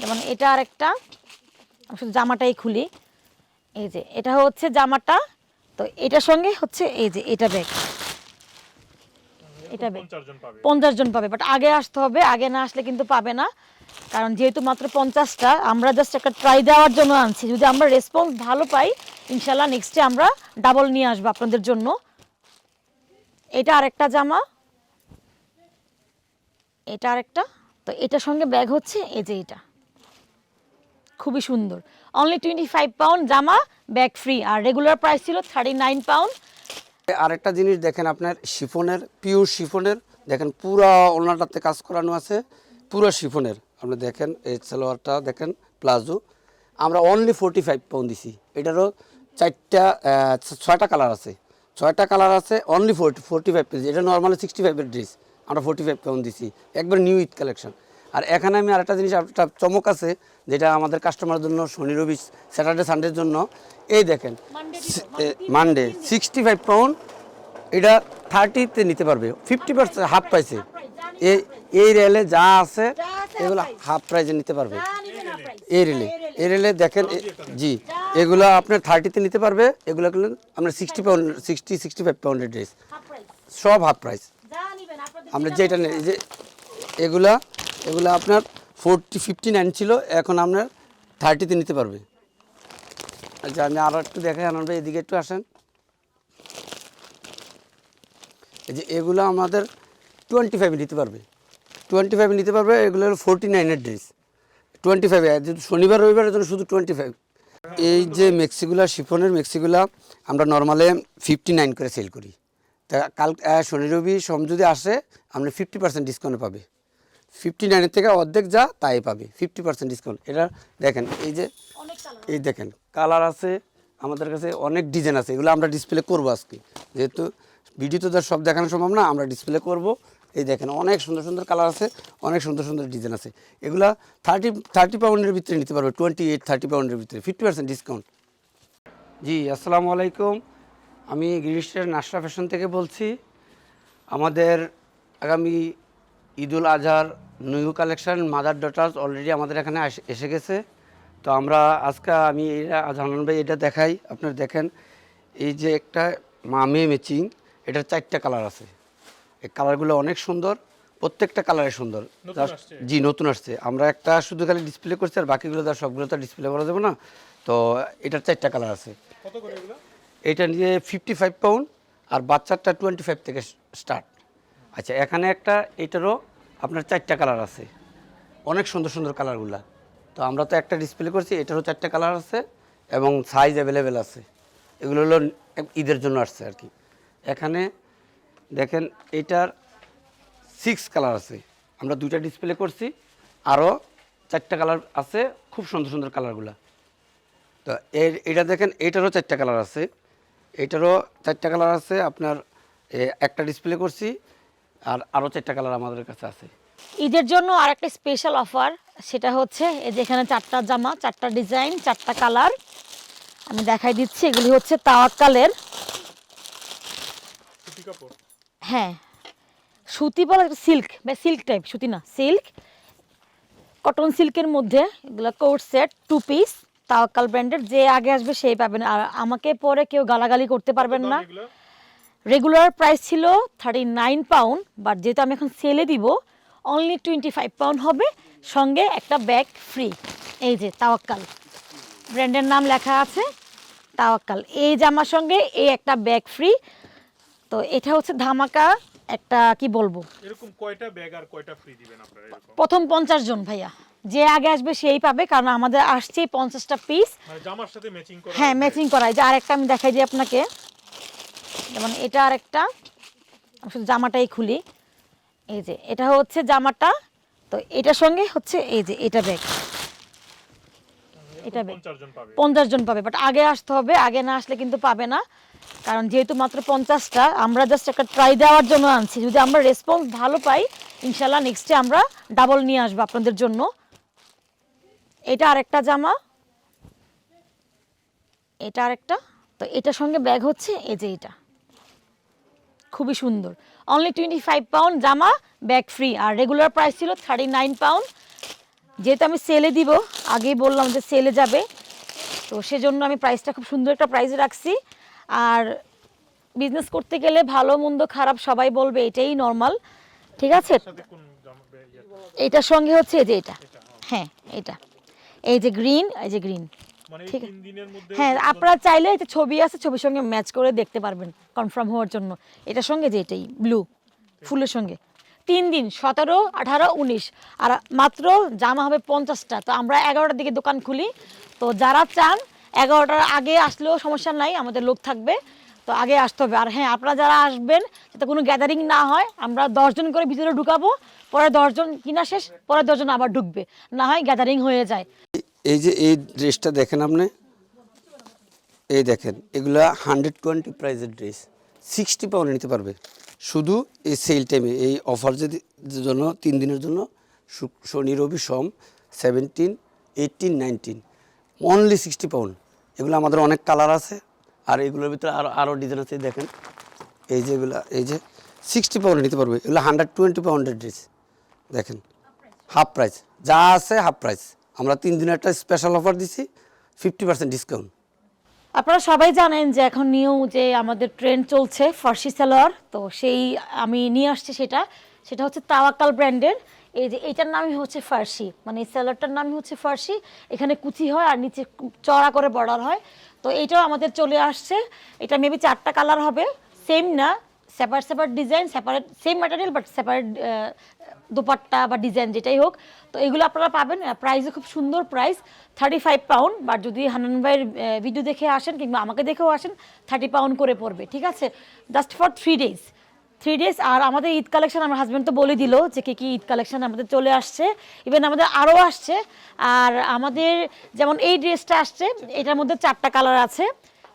যেমন এটা আর একটা শুধু জামাটাই খুলি। এই যে এটা হচ্ছে জামাটা তো এটার সঙ্গে হচ্ছে এই যে এটা ব্যাগ এটা ব্যাগ পঞ্চাশ জন পাবে। পঞ্চাশ জন পাবে বাট আগে আসতে হবে আগে না আসলে কিন্তু পাবে না। কারণ যেহেতু মাত্র পঞ্চাশটা আমরা জাস্ট একটা ট্রাই দেওয়ার জন্য আনছি। যদি আমরা রেসপন্স ভালো পাই ইনশাল্লাহ নেক্সটে আমরা ডাবল নিয়ে আসব আপনাদের জন্য। এটা আরেকটা জামা। এটা আরেকটা তো এটার সঙ্গে ব্যাগ হচ্ছে এই যে এটা। খুবই সুন্দর। অনলি টোয়েন্টি ফাইভ পাউন্ড জামা ব্যাগ ফ্রি আর রেগুলার প্রাইস ছিল থার্টি নাইন পাউন্ড আরেকটা জিনিস দেখেন আপনার, শিফনের পিওর শিফনের, দেখেন পুরো ওনাটাতে কাজ করানো আছে, পুরো শিফনের। আপনি দেখেন, এই সালোয়ারটা দেখেন, প্লাজো। আমরা অনলি ফোরটি ফাইভ পাউন্ড দিছি। এটারও চারটা ছয়টা কালার আছে। ছয়টা কালার আছে only forty forty five page এটা নর্মালি সিক্সটি ফাইভের ড্রেস আমরা ফোরটি ফাইভ পাউন্ড দিছি। একবার নিউ ঈদ কালেকশন আর এখানে আমি আরেকটা জিনিস একটা চমক আছে যেটা আমাদের কাস্টমারের জন্য শনি রবি স্যাটারডে সানডের জন্য। এই দেখেন মানডে সিক্সটি ফাইভ পাউন্ড এটা থার্টিতে নিতে পারবে। ফিফটি পার্সেন্ট হাফ প্রাইসে এই এই রেলে যা আছে এগুলো হাফ প্রাইসে নিতে পারবে। এই রেলে এই রেলে দেখেন জি এগুলো আপনার থার্টিতে নিতে পারবে। এগুলো গুলো আপনার sixty pound sixty sixty five পাউন্ডের ড্রেস সব হাফ প্রাইস আমরা যেটা নেই যে এগুলা এগুলা আপনার ফোরটি, ফিফটি নাইন ছিল, এখন আপনার থার্টিতে নিতে পারবে। আচ্ছা আমি আরও একটু দেখাই, আনন্দ এদিকে একটু আসেন। এই যে এগুলো আমাদের টোয়েন্টি ফাইভে নিতে পারবে। টোয়েন্টি ফাইভে নিতে পারবে, এগুলো হলো ফোরটি নাইনের ড্রেস। টোয়েন্টি ফাইভে যেহেতু শনিবার রবিবারের জন্য শুধু টোয়েন্টি ফাইভ। এই যে মেক্সিগুলা, শিফনের মেক্সিগুলা, আমরা নর্মালে ফিফটি নাইন করে সেল করি। তা কাল শনি, রবি, সোম যদি আসে, আপনি ফিফটি পার্সেন্ট ডিসকাউন্ট পাবে। ফিফটি নাইনের থেকে অর্ধেক যা তাই পাবে। ফিফটি পার্সেন্ট ডিসকাউন্ট এটা দেখেন এই যে এই দেখেন কালার আছে আমাদের কাছে অনেক ডিজাইন আছে। এগুলো আমরা ডিসপ্লে করব আজকে। যেহেতু ভিডিওতে তো সব দেখানো সম্ভব না আমরা ডিসপ্লে করব। এই দেখেন অনেক সুন্দর সুন্দর কালার আছে অনেক সুন্দর সুন্দর ডিজাইন আছে। এগুলা থার্টি থার্টি পাউন্ডের ভিতরে নিতে পারবে টোয়েন্টি এইট থার্টি পাউন্ডের ভিতরে ফিফটি পার্সেন্ট ডিসকাউন্ট জি আসসালামু আলাইকুম। আমি গিরিশের নাশরা ফ্যাশন থেকে বলছি। আমাদের আগামী ঈদুল আজহার new collection mother daughters already আমাদের এখানে এসে গেছে। তো আমরা আজকে আমি এটা জানান ভাই এটা দেখাই আপনারা দেখেন। এই যে একটা মামে ম্যাচিং এটার চারটা কালার আছে। এই কালারগুলো অনেক সুন্দর প্রত্যেকটা কালারে সুন্দর। জি নতুন আসছে। আমরা একটা শুধু খালি ডিসপ্লে করছি আর বাকিগুলো তো আর সবগুলো তো ডিসপ্লে করা যাবে না। তো এটার চারটা কালার আছে। এটা নিয়ে ফিফটি ফাইভ পাউন্ড আর বাচ্চারটা টোয়েন্টি ফাইভ থেকে স্টার্ট আচ্ছা এখানে একটা এটারও আপনার চারটা কালার আছে। অনেক সুন্দর সুন্দর কালারগুলা। তো আমরা তো একটা ডিসপ্লে করছি, এটারও চারটা কালার আছে এবং সাইজ অ্যাভেলেবেল আছে। এগুলো হলো ঈদের জন্য আসছে আর কি। এখানে দেখেন এটার সিক্স কালার আছে। আমরা দুইটা ডিসপ্লে করছি, আরও চারটা কালার আছে, খুব সুন্দর সুন্দর কালারগুলা। তো এর, এটা দেখেন, এটারও চারটা কালার আছে। এটারও চারটা কালার আছে, আপনার একটা ডিসপ্লে করছি আর আরও চারটা কালার আমাদের কাছে আছে। ঈদের জন্য আর একটা স্পেশাল অফার সেটা হচ্ছে এই যে এখানে চারটা জামা চারটা ডিজাইন চারটা কালার। আমি দেখাই দিচ্ছি এগুলি হচ্ছে তাওয়াক্কালের সুতি কাপড়? হ্যাঁ সুতি বলা সিল্ক বা সিল্ক টাইপ সুতি না সিল্ক কটন সিল্কের মধ্যে এগুলো coat set two piece Tawakkal ব্র্যান্ডের যে আগে আসবে সেই পাবেন। আর আমাকে পরে কেউ গালাগালি করতে পারবেন না। এগুলো? রেগুলার প্রাইস ছিল থার্টি নাইন পাউন্ড বাট যেহেতু আমি এখন সেলে দিব অনলি টোয়েন্টি ফাইভ পাউন্ড হবে। সঙ্গে একটা ব্যাগ ফ্রি এই যে তাওয়াক্কাল। ব্র্যান্ডের নাম লেখা আছে তাওয়াক্কাল। এই জামার সঙ্গে এই একটা ব্যাগ ফ্রি তো এটা হচ্ছে ধামাকা একটা কি বলব? এরকম কয়টা ব্যাগ আর কয়টা ফ্রি দিবেন আপনারা এরকম? প্রথম পঞ্চাশ জন ভাইয়া। যে আগে আসবে সেই পাবে কারণ আমাদের আসছে পঞ্চাশটা পিস মানে জামার সাথে ম্যাচিং করা হ্যাঁ ম্যাচিং করাই যে আরেকটা আমি দেখাই দিই আপনাকে। যেমন এটা আর একটা শুধু জামাটাই খুলি। এই যে এটা হচ্ছে জামাটা তো এটার সঙ্গে হচ্ছে এই যে এটা ব্যাগ এটা ব্যাগ পঞ্চাশ জন পাবে। বাট আগে আসতে হবে আগে না আসলে কিন্তু পাবে না। কারণ যেহেতু মাত্র পঞ্চাশটা আমরা জাস্ট একটা ট্রাই দেওয়ার জন্য আনছি। যদি আমরা রেসপন্স ভালো পাই ইনশাল্লাহ নেক্সটে আমরা ডাবল নিয়ে আসব আপনাদের জন্য। এটা আরেকটা জামা। এটা আরেকটা তো এটার সঙ্গে ব্যাগ হচ্ছে এই যে এটা। খুবই সুন্দর। অনলি টোয়েন্টি ফাইভ পাউন্ড জামা ব্যাগ ফ্রি আর রেগুলার প্রাইস ছিল থার্টি নাইন পাউন্ড যেহেতু আমি সেলে দিব আগেই বললাম যে সেলে যাবে। তো সেজন্য আমি প্রাইসটা খুব সুন্দর একটা প্রাইস রাখছি। আর বিজনেস করতে গেলে ভালো মন্দ খারাপ সবাই বলবে এটাই নর্মাল ঠিক আছে? বে- ইয়েটা? এটার সঙ্গে হচ্ছে এই যে এটা। হ্যাঁ এটা। এই যে গ্রিন এই যে গ্রিন ঠিক মধ্যে হ্যাঁ আপনারা চাইলে যে ছবি আছে ছবির সঙ্গে ম্যাচ করে দেখতে পারবেন কনফার্ম হওয়ার জন্য। এটার সঙ্গে যে এটাই ব্লু ফুলের সঙ্গে। তিন দিন সতেরো আঠারো উনিশ। আর মাত্র জামা হবে পঞ্চাশটা। তো আমরা এগারোটার দিকে দোকান খুলি। তো যারা চান এগারোটার আগে আসলেও সমস্যা নাই আমাদের লোক থাকবে। তো আগে আসতে হবে। আর হ্যাঁ আপনারা যারা আসবেন যাতে কোনো গ্যাদারিং না হয় আমরা দশজন করে ভিতরে ঢুকাবো। পরে দশজন কিনা শেষ পরে দশজন আবার ঢুকবে। না হয় গ্যাদারিং হয়ে যায়। এই যে এই ড্রেসটা দেখেন আপনি? এই দেখেন, এগুলা হান্ড্রেড টোয়েন্টি প্রাইজের ড্রেস সিক্সটি পাউন্ড নিতে পারবে। শুধু এই সেল টাইমে এই অফার যদি জন্য, তিন দিনের জন্য শনি, রবি, সোম seventeen eighteen nineteen only sixty pound এগুলো আমাদের অনেক কালার আছে। আর এগুলোর ভিতরে আরও আরও ডিজাইন আছে, দেখেন। এই যে এগুলো, এই যে সিক্সটি পাউন্ড নিতে পারবে। এগুলো হান্ড্রেড টোয়েন্টি পাউন্ডের ড্রেস দেখেন হাফ প্রাইস যা আছে হাফ প্রাইস আমরা তিন দিনের একটা স্পেশাল অফার দিছি ফিফটি পার্সেন্ট ডিসকাউন্ট আপনারা সবাই জানেন যে এখন নিউ যে আমাদের ট্রেন্ড চলছে, ফার্সি সালোয়ার তো সেই আমি নিয়ে আসছি সেটা। সেটা হচ্ছে তাওয়াক্কাল ব্র্যান্ডের এই যে এইটার নামই হচ্ছে ফার্সি মানে এই সালোয়ারটার নামই হচ্ছে ফার্সি। এখানে কুচি হয় আর নিচে চড়া করে বর্ডার হয়। তো এইটাও আমাদের চলে আসছে। এটা মেবি চারটা কালার হবে সেম না separate separate design separate same material but separate dupatta বা ডিজাইন যেটাই হোক, তো এগুলো আপনারা পাবেন। প্রাইসও খুব সুন্দর প্রাইস থার্টি ফাইভ পাউন্ড বা যদি হানান ভাইয়ের ভিডিও দেখে আসেন কিংবা আমাকে দেখেও আসেন থার্টি পাউন্ড করে পড়বে, ঠিক আছে? Just for three days three days আর আমাদের ঈদ কালেকশন আমার হাজব্যান্ড তো বলে দিল যে কী কী ঈদ কালেকশন আমাদের চলে আসছে। ইভেন আমাদের আরও আসছে। আর আমাদের যেমন এই ড্রেসটা আসছে, এটার মধ্যে চারটা কালার আছে।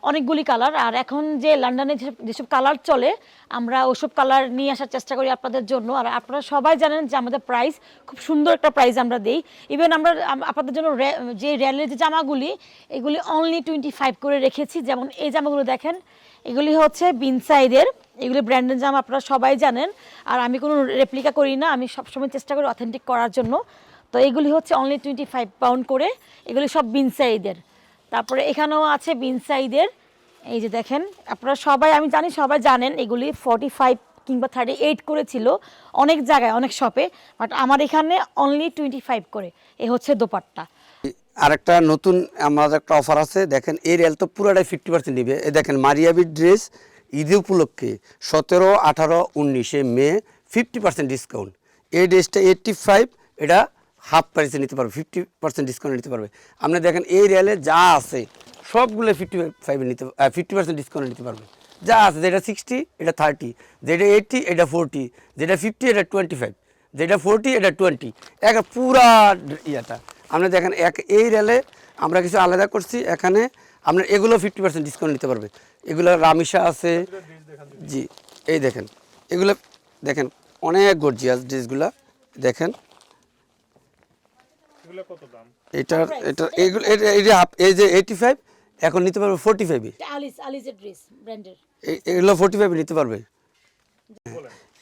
অনেকগুলি কালার আর এখন যে লন্ডনে যেসব- কালার চলে, আমরা ওসব কালার নিয়ে আসার চেষ্টা করি আপনাদের জন্য। আর আপনারা সবাই জানেন যে আমাদের প্রাইস খুব সুন্দর একটা প্রাইস আমরা দিই। ইভেন আমরা আপনাদের জন্য যে র্যালের যে জামাগুলি, এগুলি অনলি টোয়েন্টি ফাইভ করে রেখেছি। যেমন এই জামাগুলো দেখেন, এগুলি হচ্ছে বিনসাইডের এগুলি ব্র্যান্ডের জামা, আপনারা সবাই জানেন। আর আমি কোনো রেপ্লিকা করি না, আমি সবসময় চেষ্টা করি অথেন্টিক করার জন্য। তো এগুলি হচ্ছে অনলি টোয়েন্টি ফাইভ পাউন্ড করে, এগুলি সব বিনসাইডের তারপরে এখানেও আছে বিনসাইদের এই যে দেখেন, আপনারা সবাই, আমি জানি সবাই জানেন, এগুলি ফর্টি ফাইভ কিংবা থার্টি এইট করেছিল অনেক জায়গায়, অনেক শপে বাট আমার এখানে অনলি টোয়েন্টি ফাইভ করে। এ হচ্ছে দোপাট্টা। আরেকটা নতুন, আমাদের একটা অফার আছে, দেখেন এই রেল তো পুরোটাই ফিফটি পার্সেন্ট নিবে। দেখেন, মারিয়াবির ড্রেস ঈদ উপলক্ষে সতেরো, আঠারো, উনিশে মে ফিফটি পার্সেন্ট ডিসকাউন্ট এই ড্রেসটা এইটটি ফাইভ এটা হাফ প্রাইসে নিতে পারবে ফিফটি পার্সেন্ট ডিসকাউন্ট নিতে পারবে। আপনি দেখেন, এই রেলে যা আছে, সবগুলো ফিফটি ফাইভে নিতে ফিফটি পার্সেন্ট ডিসকাউন্ট নিতে পারবে। যা আছে, যেটা সিক্সটি এটা থার্টি যেটা এইটটি এটা ফোরটি যেটা ফিফটি এটা টোয়েন্টি ফাইভ যেটা ফোরটি এটা টোয়েন্টি এক পুরা ইয়েটা। আপনি দেখেন, এক, এই রেলে আমরা কিছু আলাদা করছি, এখানে আপনার এগুলো ফিফটি পার্সেন্ট ডিসকাউন্ট নিতে পারবে। এগুলো রামিসা আছে, জি, এই দেখেন, এগুলো দেখেন, অনেক গর্জিয়াস ড্রেসগুলো দেখেন। এগুলো কত দাম? এটার এটা এইগুলো এটা- এই যে হাফ এই যে এইটি ফাইভ এখন নিতে পারবে ফোরটি ফাইভে আলিস আলিসের ড্রেস ব্র্যান্ডের এগুলো ফোরটি ফাইভে নিতে পারবে।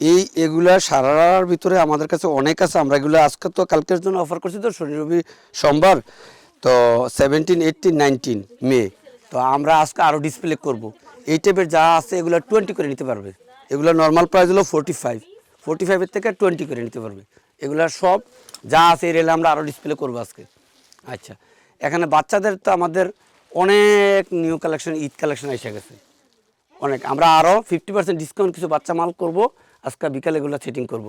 এই এগুলা সারার ভিতরে আমাদের কাছে অনেক আছে আমরা এগুলো আজকে তো কালকের জন্য অফার করছি তো শনি রবি সোমবার তো সেভেন্টিন এইটিন নাইনটিন মে তো আমরা আজকে আরও ডিসপ্লে করব। এই টাইপের যা আছে এগুলো টোয়েন্টি করে নিতে পারবে। এগুলো নর্মাল প্রাইস হলো ফোরটি ফাইভ ফোরটি ফাইভের থেকে টোয়েন্টি করে নিতে পারবে। এগুলো সব যা আছে এই রেলে আমরা আরও ডিসপ্লে করব আজকে। আচ্ছা এখানে বাচ্চাদের তো আমাদের অনেক নিউ কালেকশন ঈদ কালেকশন এসে গেছে। অনেক, আমরা আরও ফিফটি পার্সেন্ট ডিসকাউন্ট কিছু বাচ্চা মাল করব। আজকে বিকালে এগুলো সেটিং করব।